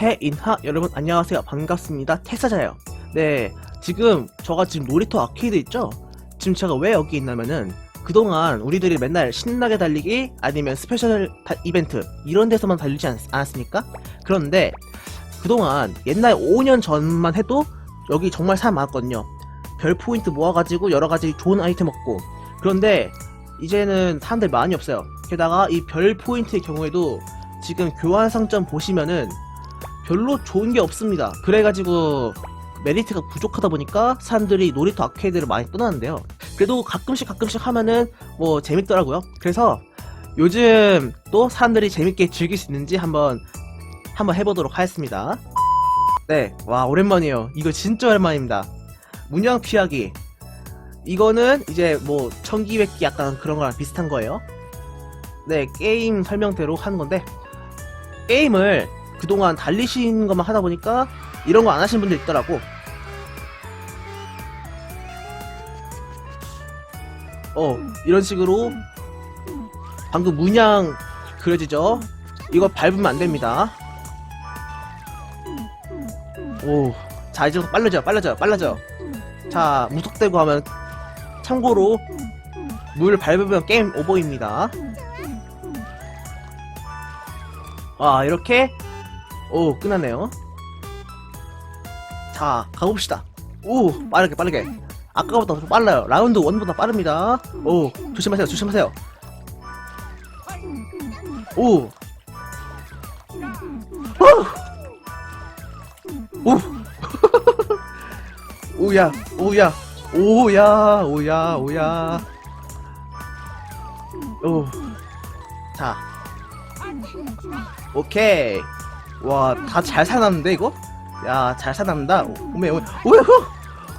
태인하 여러분 안녕하세요. 반갑습니다. 태사자예요. 네 지금 저가 지금 놀이터 아케이드 있죠? 지금 제가 왜 여기 있냐면은 그동안 우리들이 맨날 신나게 달리기 아니면 스페셜 다- 이벤트 이런 데서만 달리지 않, 않았습니까? 그런데 그동안 옛날 5년 전만 해도 여기 정말 사람 많았거든요. 별 포인트 모아가지고 여러가지 좋은 아이템 얻고. 그런데 이제는 사람들 많이 없어요. 게다가 이 별 포인트의 경우에도 지금 교환 상점 보시면은 별로 좋은 게 없습니다. 그래가지고 메리트가 부족하다 보니까 사람들이 놀이터 아케이드를 많이 떠나는데요. 그래도 가끔씩 가끔씩 하면은 뭐 재밌더라고요. 그래서 요즘 또 사람들이 재밌게 즐길 수 있는지 한번 한번 해보도록 하겠습니다. 네, 와 오랜만이에요. 이거 진짜 오랜만입니다. 문양 피하기. 이거는 이제 뭐 청기백기 약간 그런 거랑 비슷한 거예요. 네, 게임 설명대로 하는 건데 게임을 그동안 달리신 것만 하다 보니까 이런 거 안 하신 분들 있더라고. 어, 이런 식으로 방금 문양 그려지죠? 이거 밟으면 안 됩니다. 오, 자, 이제 빨라져, 빨라져, 빨라져. 자, 무턱대고 하면 참고로 물 밟으면 게임 오버입니다. 와, 이렇게 오, 끝났네요. 자, 가봅시다. 오, 빠르게, 빠르게. 아까보다 더 빨라요. 라운드 1보다 빠릅니다. 오, 조심하세요, 조심하세요. 오. 오. 오. 오야, 오야, 오야, 오야, 오야. 오. 자. 오케이. 와, 다 잘 살았는데, 이거? 야, 잘 살았는다. 오메, 오메, 오메,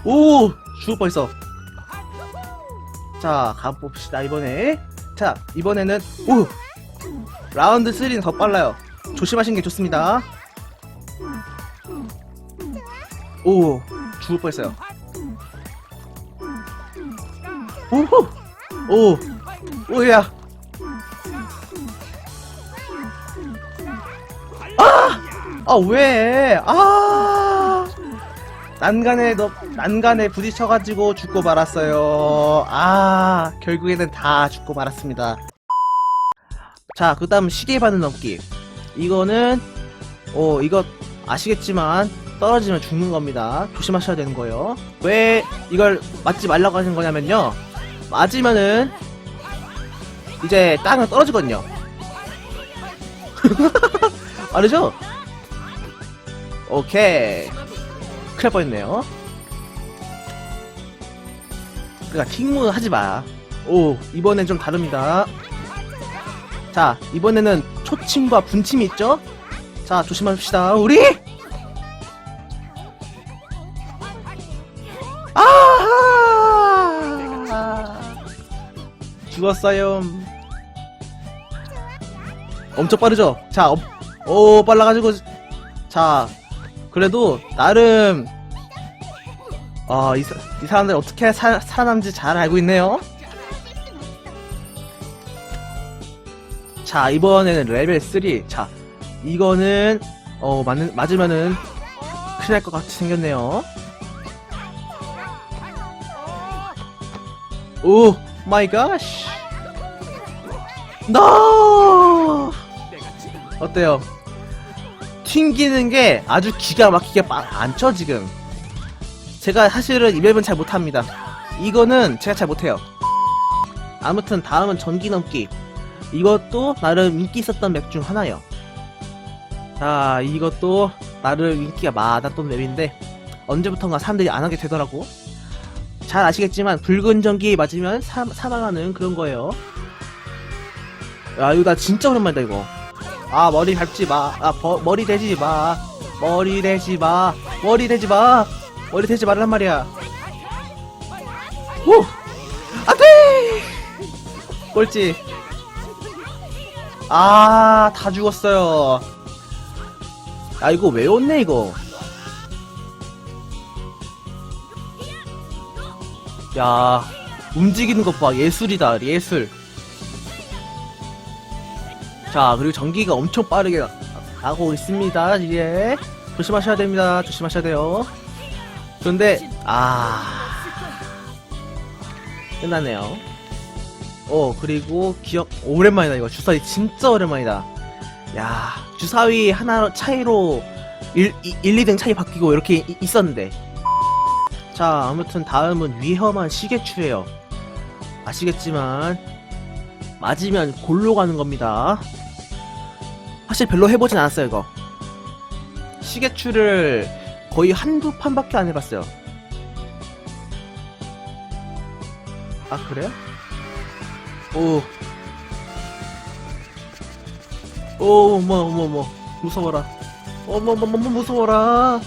오! 오! 죽을 뻔했어. 자, 가봅시다, 이번에. 자, 이번에는, 오! 라운드 3는 더 빨라요. 조심하시는 게 좋습니다. 오! 죽을 뻔했어요. 오호! 오! 오야! 아, 왜? 아! 난간에 너, 난간에 부딪혀가지고 죽고 말았어요. 아, 결국에는 다 죽고 말았습니다. 자, 그 다음 시계 바늘 넘기. 이거는, 어, 이거 아시겠지만, 떨어지면 죽는 겁니다. 조심하셔야 되는 거예요. 왜 이걸 맞지 말라고 하는 거냐면요. 맞으면은, 이제 땅은 떨어지거든요. 알죠? 오케이. 큰일 날 뻔했네요. 그니까, 킹문 하지 마. 오, 이번엔 좀 다릅니다. 자, 이번에는 초침과 분침이 있죠? 자, 조심합시다. 우리! 아! 죽었어요. 엄청 빠르죠? 자, 어, 오, 빨라가지고, 자, 그래도, 나름, 아, 이, 사- 이 사람들 어떻게 살, 살아남지 잘 알고 있네요? 자, 이번에는 레벨 3. 자, 이거는, 어, 맞는, 맞으면은, 큰일 날 것 같이 생겼네요. 오, 마이 갓. 노! 어때요? 튕기는 게 아주 기가 막히게 빠- 많죠, 지금? 제가 사실은 이 맵은 잘 못합니다. 이거는 제가 잘 못해요. 아무튼 다음은 전기 넘기. 이것도 나름 인기 있었던 맵 중 하나요. 자, 이것도 나름 인기가 많았던 맵인데 언제부턴가 사람들이 안 하게 되더라고. 잘 아시겠지만 붉은 전기 맞으면 사, 사망하는 그런 거예요. 야, 이거 나 진짜 오랜만이다 이거. 아, 머리 밟지 마. 아, 버, 머리 대지 마. 머리 대지 마. 머리 대지 마. 머리 대지 말란 말이야. 오! 안 돼! 꼴찌. 아, 다 죽었어요. 아, 이거 왜 왔네, 이거. 야, 움직이는 것 봐. 예술이다, 예술. 자, 그리고 전기가 엄청 빠르게 가고 있습니다. 예. 조심하셔야 됩니다. 조심하셔야 돼요. 그런데 아 끝났네요. 어 그리고 기억 오랜만이다 이거 주사위 진짜 오랜만이다. 야 주사위 하나 차이로 1, 1 2등 차이 바뀌고 이렇게 이- 있었는데 자 아무튼 다음은 위험한 시계추예요. 아시겠지만 맞으면 골로 가는 겁니다. 사실 별로 해보진 않았어요 이거. 시계추를 거의 한두 판밖에 안 해봤어요. 아 그래요? 오. 오, 어머, 어머, 어머. 무서워라. 어머, 어머, 어머, 무서워라.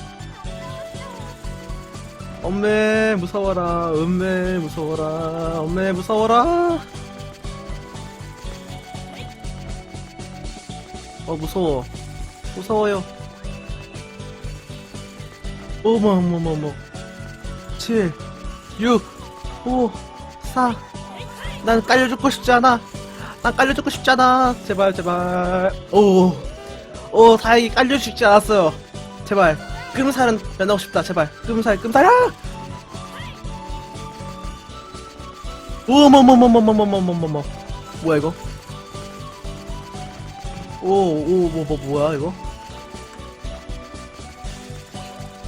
엄매, 무서워라. 음매, 무서워라. 엄매, 무서워라. 어, 무서워. 무서워요. 어머, 어머, 어머, 어머. 7, 6, 5, 4. 난 깔려 죽고 싶지 않아. 난 깔려 죽고 싶지 않아. 제발, 제발. 오, 오, 다행히 깔려 죽지 않았어요. 제발. 끔살은 면하고 싶다. 제발. 끔살, 끔살아! 어머머머머머머머머머. 뭐야, 이거? 오, 오, 뭐, 뭐, 뭐야, 이거?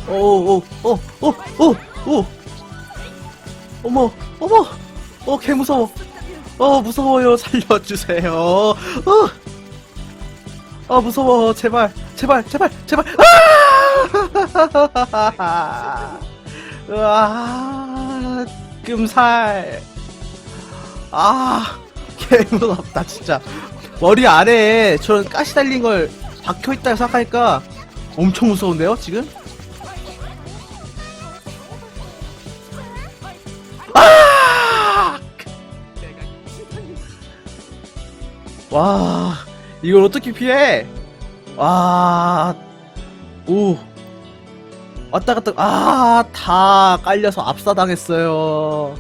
오, 오, 오, 오, 오, 오. 어머, 어머. 어, 개 무서워. 어, 무서워요. 살려주세요. 어, 어, 무서워. 제발, 제발, 제발, 제발. 아! 으아, 끔살. 아, 개 무섭다, 진짜. 머리 아래에 저런 가시 달린 걸 박혀있다 생각하니까 엄청 무서운데요, 지금? 아! 와, 이걸 어떻게 피해? 와, 오. 왔다 갔다, 아, 다 깔려서 압사당했어요.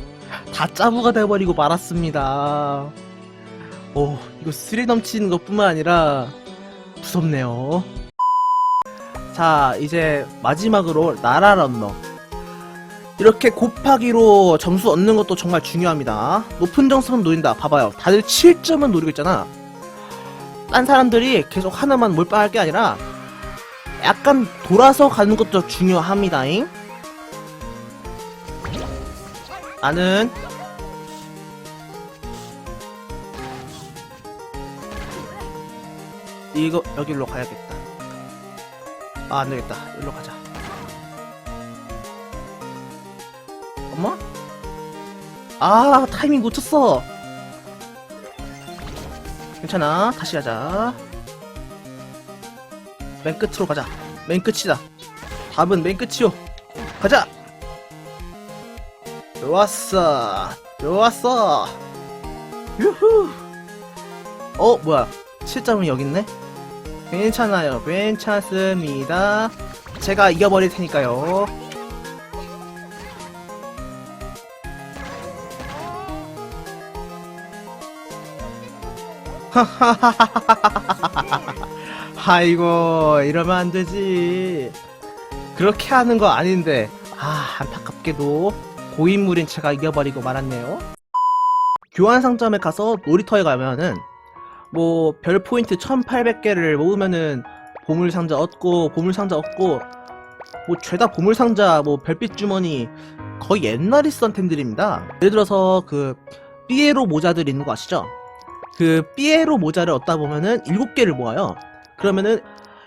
다 짜부가 돼버리고 말았습니다. 오, 이거 스릴 넘치는 것 뿐만 아니라 무섭네요. 자, 이제 마지막으로 나라 런너. 이렇게 곱하기로 점수 얻는 것도 정말 중요합니다. 높은 점수는 노린다. 봐봐요. 다들 7점은 노리고 있잖아. 딴 사람들이 계속 하나만 몰빵할 게 아니라 약간 돌아서 가는 것도 중요합니다잉. 나는 이거 여기로 가야겠다. 아, 안 되겠다. 여기로 가자. 엄마? 아, 타이밍 놓쳤어. 괜찮아. 다시 가자. 맨 끝으로 가자. 맨 끝이다. 답은 맨 끝이요. 가자. 좋았어. 좋았어. 유후. 어, 뭐야. 7점은 여기 있네? 괜찮아요. 괜찮습니다. 제가 이겨버릴 테니까요. 아이고, 이러면 안 되지. 그렇게 하는 거 아닌데, 아, 안타깝게도 고인물인 제가 이겨버리고 말았네요. 교환 상점에 가서 놀이터에 가면은, 뭐, 별 포인트 1800개를 모으면은, 보물 상자 얻고, 보물 상자 얻고, 뭐, 죄다 보물 상자, 뭐, 별빛 주머니, 거의 옛날에 쓰던 템들입니다. 예를 들어서, 그, 삐에로 모자들 있는 거 아시죠? 그, 삐에로 모자를 얻다 보면은, 7개를 모아요. 그러면은,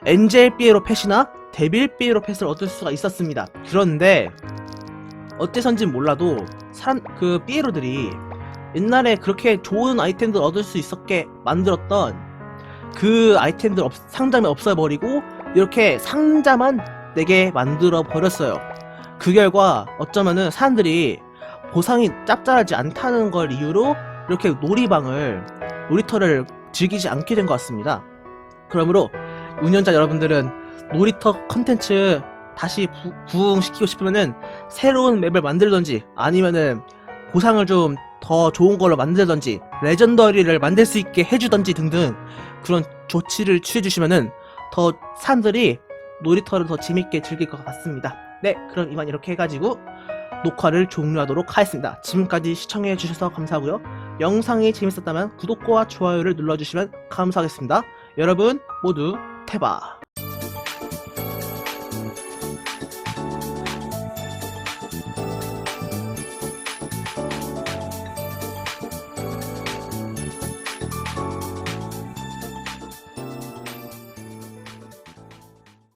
엔젤 삐에로 펫이나, 데빌 삐에로 펫을 얻을 수가 있었습니다. 그런데, 어째선진 몰라도, 사람, 그, 삐에로들이, 옛날에 그렇게 좋은 아이템들 얻을 수 있었게 만들었던 그 아이템들 없- 상점에 없애버리고 이렇게 상자만 내게 만들어 버렸어요. 그 결과 어쩌면은 사람들이 보상이 짭짤하지 않다는 걸 이유로 이렇게 놀이방을 놀이터를 즐기지 않게 된 것 같습니다. 그러므로 운영자 여러분들은 놀이터 컨텐츠 다시 부, 부흥시키고 싶으면은 새로운 맵을 만들던지 아니면은 보상을 좀 더 좋은 걸로 만들던지 레전더리를 만들 수 있게 해주던지 등등 그런 조치를 취해주시면은 더 사람들이 놀이터를 더 재밌게 즐길 것 같습니다. 네, 그럼 이만 이렇게 해가지고 녹화를 종료하도록 하겠습니다. 지금까지 시청해주셔서 감사하고요. 영상이 재밌었다면 구독과 좋아요를 눌러주시면 감사하겠습니다. 여러분 모두 태바.